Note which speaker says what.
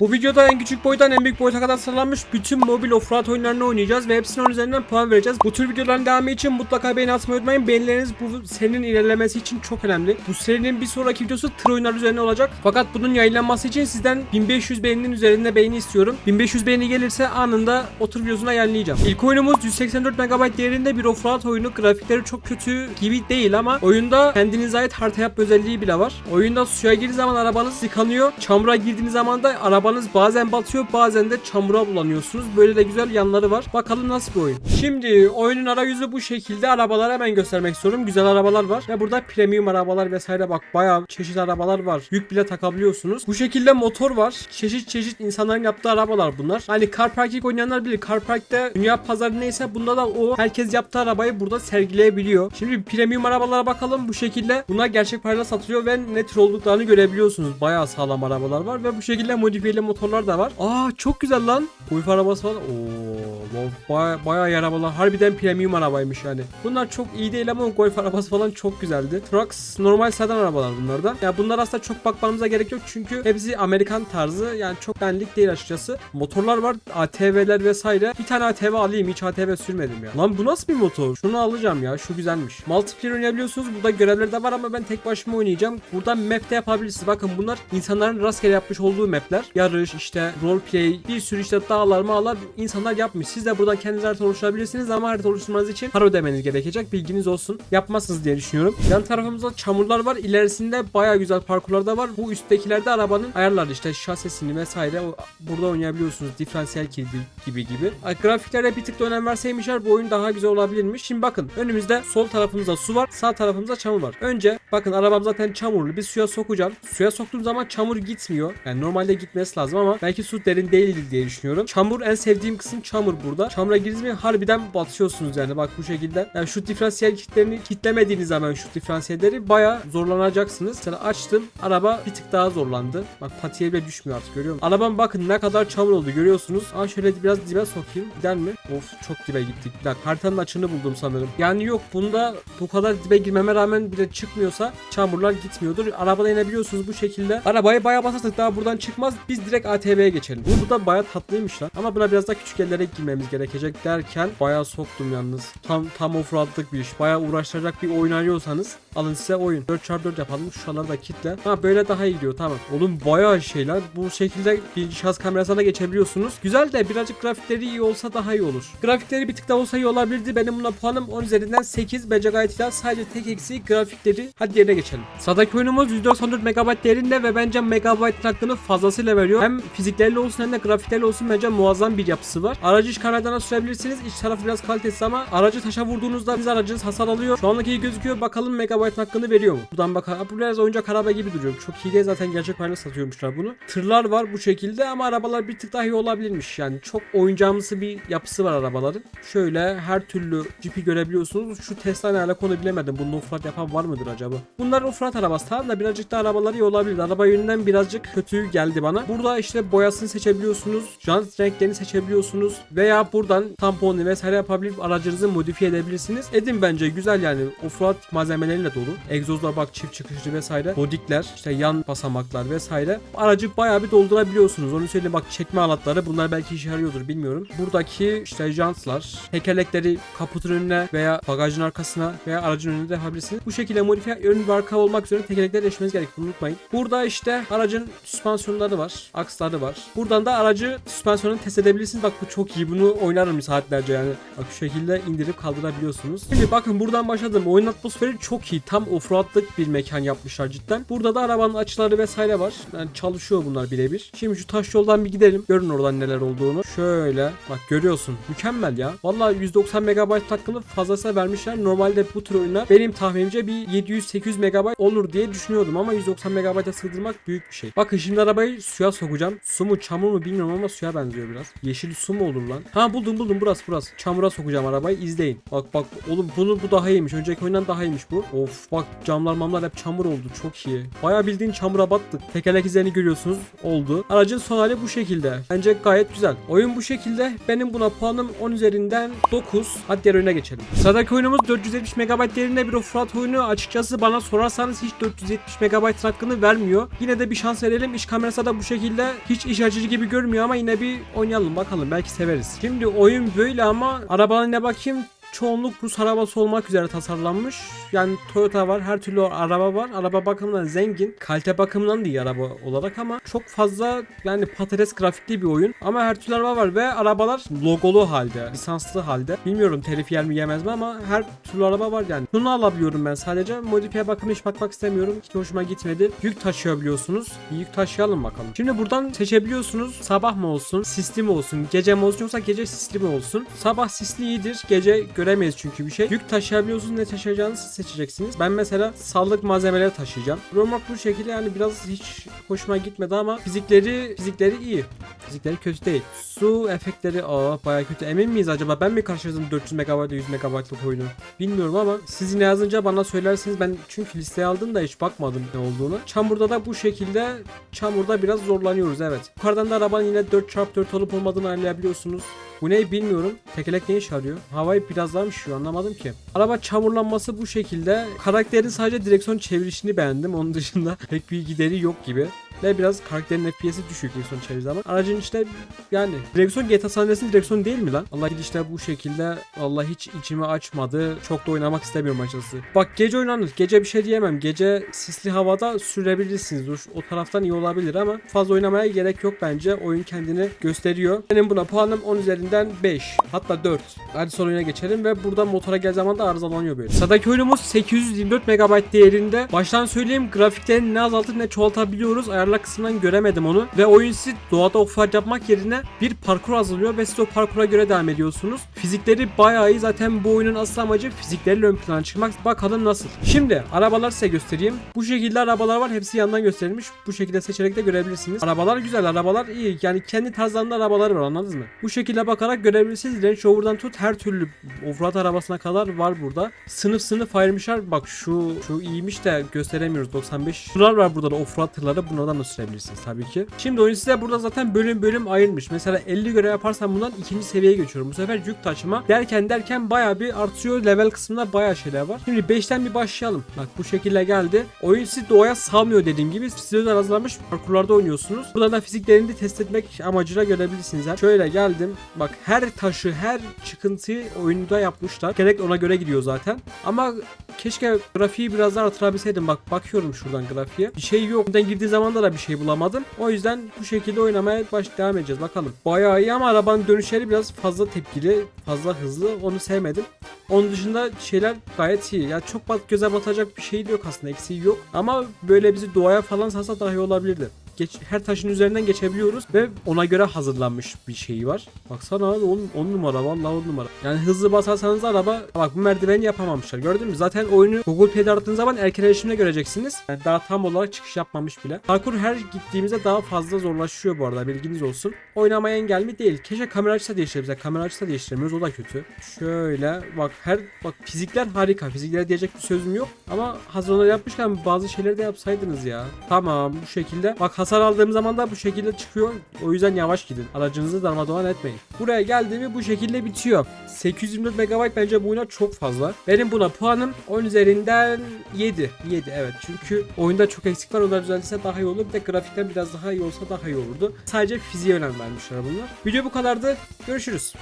Speaker 1: Bu videoda en küçük boydan en büyük boyuta kadar sıralanmış bütün mobil offroad oyunlarını oynayacağız ve hepsinin üzerinden puan vereceğiz. Bu tür videoların devamı için mutlaka beğeni atmayı unutmayın. Beğenileriniz bu serinin ilerlemesi için çok önemli. Bu serinin bir sonraki videosu tır oyunları üzerine olacak. Fakat bunun yayınlanması için sizden 1500 beğeninin üzerinde beğeni istiyorum. 1500 beğeni gelirse anında o tır videosuna yayınlayacağım. İlk oyunumuz 184 MB değerinde bir offroad oyunu. Grafikleri çok kötü gibi değil ama oyunda kendinize ait harita yapma özelliği bile var. Oyunda suya girdiğiniz zaman arabanız yıkanıyor. Çamura girdiğiniz zaman da arabanız bazen batıyor bazen de çamura bulanıyorsunuz. Böyle de güzel yanları var. Bakalım nasıl bir oyun. Şimdi oyunun arayüzü bu şekilde. Arabaları hemen göstermek istiyorum. Güzel arabalar var. Ve burada premium arabalar vesaire bak bayağı çeşit arabalar var. Yük bile takabiliyorsunuz. Bu şekilde motor var. Çeşit çeşit insanların yaptığı arabalar bunlar. Hani car parking oynayanlar bilir. Car park'ta dünya pazarı neyse bunda da o herkes yaptığı arabayı burada sergileyebiliyor. Şimdi premium arabalara bakalım bu şekilde. Bunlar gerçek parayla satılıyor ve ne tür olduklarını görebiliyorsunuz. Bayağı sağlam arabalar var ve bu şekilde modifiyeli motorlar da var. Aa çok güzel lan. Golf arabası falan. Oo, bayağı, bayağı iyi arabalar. Harbiden premium arabaymış yani. Bunlar çok iyi değil ama golf arabası falan çok güzeldi. Trucks normal sedan arabalar bunlar da. Ya bunlar aslında çok bakmamıza gerek yok çünkü hepsi Amerikan tarzı. Yani çok benlik değil açıkçası. Motorlar var. ATV'ler vesaire. Bir tane ATV alayım. Hiç ATV sürmedim ya. Lan bu nasıl bir motor? Şunu alacağım ya. Şu güzelmiş. Multiplayer oynayabiliyorsunuz. Burada görevler de var ama ben tek başıma oynayacağım. Buradan map'te yapabilirsiniz. Bakın bunlar insanların rastgele yapmış olduğu map'ler. Yarış, işte roleplay, bir sürü işte dağlar mağlar insanlar yapmış. Siz de buradan kendiniz harita oluşturabilirsiniz ama harita oluşturmanız için para ödemeniz gerekecek. Bilginiz olsun. Yapmazsınız diye düşünüyorum. Yan tarafımızda çamurlar var. İlerisinde baya güzel parkurlar da var. Bu üsttekilerde arabanın ayarları işte şasesini vesaire o- burada oynayabiliyorsunuz. Diferansiyel kilidi gibi gibi. Ay, Grafiklere bir tık da önem verseymişler bu oyun daha güzel olabilirmiş. Şimdi bakın önümüzde sol tarafımızda su var. Sağ tarafımızda çamur var. Önce bakın arabam zaten çamurlu. Bir suya sokacağım. Suya soktuğum zaman çamur gitmiyor. Yani normalde gitmesi lazım ama belki su derin değildir diye düşünüyorum. Çamur en sevdiğim kısım çamur burada. Çamura girdiniz mi harbiden batıyorsunuz yani bak bu şekilde. Yani şu diferansiyel kitlerini kitlemediğiniz zaman şu diferansiyelleri baya zorlanacaksınız. Mesela açtım araba bir tık daha zorlandı. Bak patiye bile düşmüyor artık görüyor musun? Arabam bakın ne kadar çamur oldu görüyorsunuz. Aa şöyle biraz dibe sokayım. Gider mi? Of çok dibe gittik. Bir dakika haritanın açığını buldum sanırım. Yani yok bunda bu kadar dibe girmeme rağmen bile çıkmıyorsa çamurlar gitmiyordur. Arabada inebiliyorsunuz bu şekilde. Arabayı bayağı basarsak daha buradan çıkmaz. Biz direkt ATV'ye geçelim. Bu, bu da bayağı tatlıymış lan. Ama buna biraz daha küçük yerlere girmemiz gerekecek derken bayağı soktum yalnız. Tam tam offroadlık bir iş. Bayağı uğraştıracak bir oyun arıyorsanız alın size oyun. 4x4 yapalım. Şuraları da kitle. Ha böyle daha iyi gidiyor tamam. Oğlum bayağı şeyler. Bu şekilde bir şahıs kamerasına geçebiliyorsunuz. Güzel de birazcık grafikleri iyi olsa daha iyi olur. Grafikleri bir tık daha olsa iyi olabilirdi. Benim buna puanım 10 üzerinden 8. Bence gayet iyi. Sadece tek eksiği grafikleri. Hadi yerine geçelim. Sağdaki oyunumuz 194 MB değerinde ve bence megabayt hakkını fazlasıyla veriyor. Hem fiziklerle olsun hem de grafiklerle olsun bence muazzam bir yapısı var. Aracı iç kameradan sürebilirsiniz. İç tarafı biraz kalitesiz ama aracı taşa vurduğunuzda biz aracınız hasar alıyor. Şu anlık iyi gözüküyor. Bakalım megabayt hakkını veriyor mu? Buradan bakalım. Bu biraz oyuncak araba gibi duruyor. Çok iyi değil zaten gerçek haline satıyormuşlar bunu. Tırlar var bu şekilde ama arabalar bir tık daha iyi olabilirmiş. Yani çok oyuncağımsı bir yapısı var arabaların. Şöyle her türlü cipi görebiliyorsunuz. Şu Tesla ne alaka onu bilemedim. Bunun offroad yapan var mıdır acaba? Bunlar offroad arabası tamam da birazcık da arabaları iyi olabilir. Araba yönünden birazcık kötü geldi bana. Burada işte boyasını seçebiliyorsunuz. Jant renklerini seçebiliyorsunuz. Veya buradan tamponlu vesaire yapabilip aracınızı modifiye edebilirsiniz. Edin bence güzel yani. Offroad malzemeleriyle dolu. Egzozlar bak çift çıkışlı vesaire. Bodikler, işte yan basamaklar vesaire. Aracı bayağı bir doldurabiliyorsunuz. Onu söyleyeyim bak çekme alatları bunlar belki işe yarıyordur bilmiyorum. Buradaki işte jantlar, tekerlekleri kaputun önüne veya bagajın arkasına veya aracın önüne de yapabilirsiniz. Bu şekilde modifiye ön ve arka olmak üzere tekerlekleri değişmeniz gerek. Bunu unutmayın. Burada işte aracın süspansiyonları var. Aksları var. Buradan da aracı süspansiyonunu test edebilirsiniz. Bak bu çok iyi. Bunu oynarım saatlerce yani. Bak şu şekilde indirip kaldırabiliyorsunuz. Şimdi bakın buradan başladım. Oyun atmosferi çok iyi. Tam offroadlık bir mekan yapmışlar cidden. Burada da arabanın açıları vesaire var. Yani çalışıyor bunlar birebir. Şimdi şu taş yoldan bir gidelim. Görün oradan neler olduğunu. Şöyle bak görüyorsun. Mükemmel ya. Vallahi 190 MB hakkını fazlasıyla vermişler. Normalde bu tür oyunlar benim tahminimce bir 700-800 MB olur diye düşünüyordum ama 190 MB'a sığdırmak büyük bir şey. Bakın şimdi arabayı suya sokacağım. Su mu çamur mu bilmiyorum ama suya benziyor biraz. Yeşil su mu olur lan? Ha buldum buldum burası burası. Çamura sokacağım arabayı izleyin. Bak bak oğlum bunu bu daha iyiymiş. Önceki oyundan daha iyiymiş bu. Of bak camlar mamlar hep çamur oldu çok iyi. Bayağı bildiğin çamura battık. Tekerlek izlerini görüyorsunuz oldu. Aracın son hali bu şekilde. Bence gayet güzel. Oyun bu şekilde. Benim buna puanım 10 üzerinden 9. Hadi diğer oyuna geçelim. Sıradaki oyunumuz 470 MB değerinde bir offroad oyunu. Açıkçası bana sorarsanız hiç 470 MB hakkını vermiyor. Yine de bir şans verelim. İş kamerası da bu şekilde hiç iş açıcı gibi görmüyor ama yine bir oynayalım bakalım belki severiz. Şimdi oyun böyle ama arabalarına bakayım çoğunluk Rus arabası olmak üzere tasarlanmış. Yani Toyota var, her türlü araba var. Araba bakımından zengin. Kalite bakımından da iyi araba olarak ama çok fazla yani patates grafikli bir oyun. Ama her türlü araba var ve arabalar logolu halde, lisanslı halde. Bilmiyorum telif yer mi yemez mi ama her türlü araba var yani. Bunu alabiliyorum ben sadece. Modifiye bakımı hiç bakmak istemiyorum. Hiç hoşuma gitmedi. Yük taşıyabiliyorsunuz. Yük taşıyalım bakalım. Şimdi buradan seçebiliyorsunuz. Sabah mı olsun, sisli mi olsun, gece mi olsun yoksa gece sisli mi olsun. Sabah sisli iyidir. Gece göremeyiz çünkü bir şey. Yük taşıyabiliyorsunuz. Ne taşıyacağınızı siz seçeceksiniz. Ben mesela sağlık malzemeleri taşıyacağım. Romak bu şekilde yani biraz hiç hoşuma gitmedi ama fizikleri fizikleri iyi. Fizikleri kötü değil. Su efektleri aa baya kötü. Emin miyiz acaba? Ben mi karşıladım 400 MB 100 MB'lık oyunu? Bilmiyorum ama siz yine yazınca bana söylersiniz. Ben çünkü listeye aldım da hiç bakmadım ne olduğunu. Çamurda da bu şekilde çamurda biraz zorlanıyoruz evet. Yukarıdan da arabanın yine 4x4 olup olmadığını anlayabiliyorsunuz. Bu ne bilmiyorum. Tekerlek ne iş arıyor? Havayı biraz mı şişiyor anlamadım ki. Araba çamurlanması bu şekilde. Karakterin sadece direksiyon çevirişini beğendim. Onun dışında pek bir gideri yok gibi. Ve biraz karakterin FPS'i düşük direksiyon çevir zaman. Aracın işte yani direksiyon GTA San Andreas'ın direksiyonu değil mi lan? Allah işte bu şekilde Allah hiç içimi açmadı. Çok da oynamak istemiyorum açıkçası. Bak gece oynanır. Gece bir şey diyemem. Gece sisli havada sürebilirsiniz. O taraftan iyi olabilir ama fazla oynamaya gerek yok bence. Oyun kendini gösteriyor. Benim buna puanım 10 üzerinden 5. Hatta 4. Hadi son oyuna geçelim ve burada motora gel zaman da arızalanıyor böyle. Sıradaki oyunumuz 824 MB değerinde. Baştan söyleyeyim grafiklerini ne azaltıp ne çoğaltabiliyoruz. Ayarlar kısmından göremedim onu. Ve oyun sizi doğada offroad yapmak yerine bir parkur hazırlıyor ve siz o parkura göre devam ediyorsunuz. Fizikleri bayağı iyi. Zaten bu oyunun asıl amacı fizikleriyle ön plana çıkmak. Bakalım nasıl. Şimdi arabalar size göstereyim. Bu şekilde arabalar var. Hepsi yandan gösterilmiş. Bu şekilde seçerek de görebilirsiniz. Arabalar güzel. Arabalar iyi. Yani kendi tarzlarında arabalar var anladınız mı? Bu şekilde bakarak görebilirsiniz. Range Rover'dan tut her türlü offroad arabasına kadar var burada. Sınıf sınıf ayırmışlar. Bak şu şu iyiymiş de gösteremiyoruz 95. Bunlar var burada da offroad tırları. Bunlardan da sürebilirsiniz tabii ki. Şimdi oyun size burada zaten bölüm bölüm ayırmış. Mesela 50 göre yaparsam bundan ikinci seviyeye geçiyorum. Bu sefer yük taşıma derken derken baya bir artıyor. Level kısmında baya şeyler var. Şimdi 5'ten bir başlayalım. Bak bu şekilde geldi. Oyun sizi doğaya salmıyor dediğim gibi. Size özel hazırlanmış parkurlarda oynuyorsunuz. Burada da fiziklerini de test etmek amacıyla görebilirsiniz. Şöyle geldim. Bak her taşı, her çıkıntıyı oyunda yapmışlar. Gerek ona göre gidiyor zaten. Ama keşke grafiği biraz daha artırabilseydim. Bak bakıyorum şuradan grafiğe. Bir şey yok. Buradan girdiği zaman da bir şey bulamadım. O yüzden bu şekilde oynamaya baş devam edeceğiz. Bakalım. Bayağı iyi ama arabanın dönüşleri biraz fazla tepkili, fazla hızlı. Onu sevmedim. Onun dışında şeyler gayet iyi. Ya çok bat göze batacak bir şey yok aslında. Eksiği yok. Ama böyle bizi doğaya falan salsa daha iyi olabilirdi. Geç, her taşın üzerinden geçebiliyoruz ve ona göre hazırlanmış bir şey var. Baksana abi 10 numara vallahi 10 numara. Yani hızlı basarsanız araba bak bu merdiveni yapamamışlar. Gördün mü? Zaten oyunu Google Play'de arattığınız zaman erken erişimde göreceksiniz. Yani daha tam olarak çıkış yapmamış bile. Parkur her gittiğimizde daha fazla zorlaşıyor bu arada bilginiz olsun. Oynamaya engel mi değil. Keşke kamera açısı değiştirebilsek. Kamera açısı değiştiremiyoruz o da kötü. Şöyle bak her bak fizikler harika. Fiziklere diyecek bir sözüm yok. Ama hazır onları yapmışken bazı şeyleri de yapsaydınız ya. Tamam bu şekilde. Bak hasar aldığım zaman da bu şekilde çıkıyor. O yüzden yavaş gidin. Aracınızı darmadağın etmeyin. Buraya geldiğimi bu şekilde bitiyor. 824 MB bence bu oyuna çok fazla. Benim buna puanım 10 üzerinden 7. 7 evet. Çünkü oyunda çok eksik var. Onlar düzeltse daha iyi olur. Bir de grafikten biraz daha iyi olsa daha iyi olurdu. Sadece fiziğe önem vermişler bunlar. Video bu kadardı. Görüşürüz.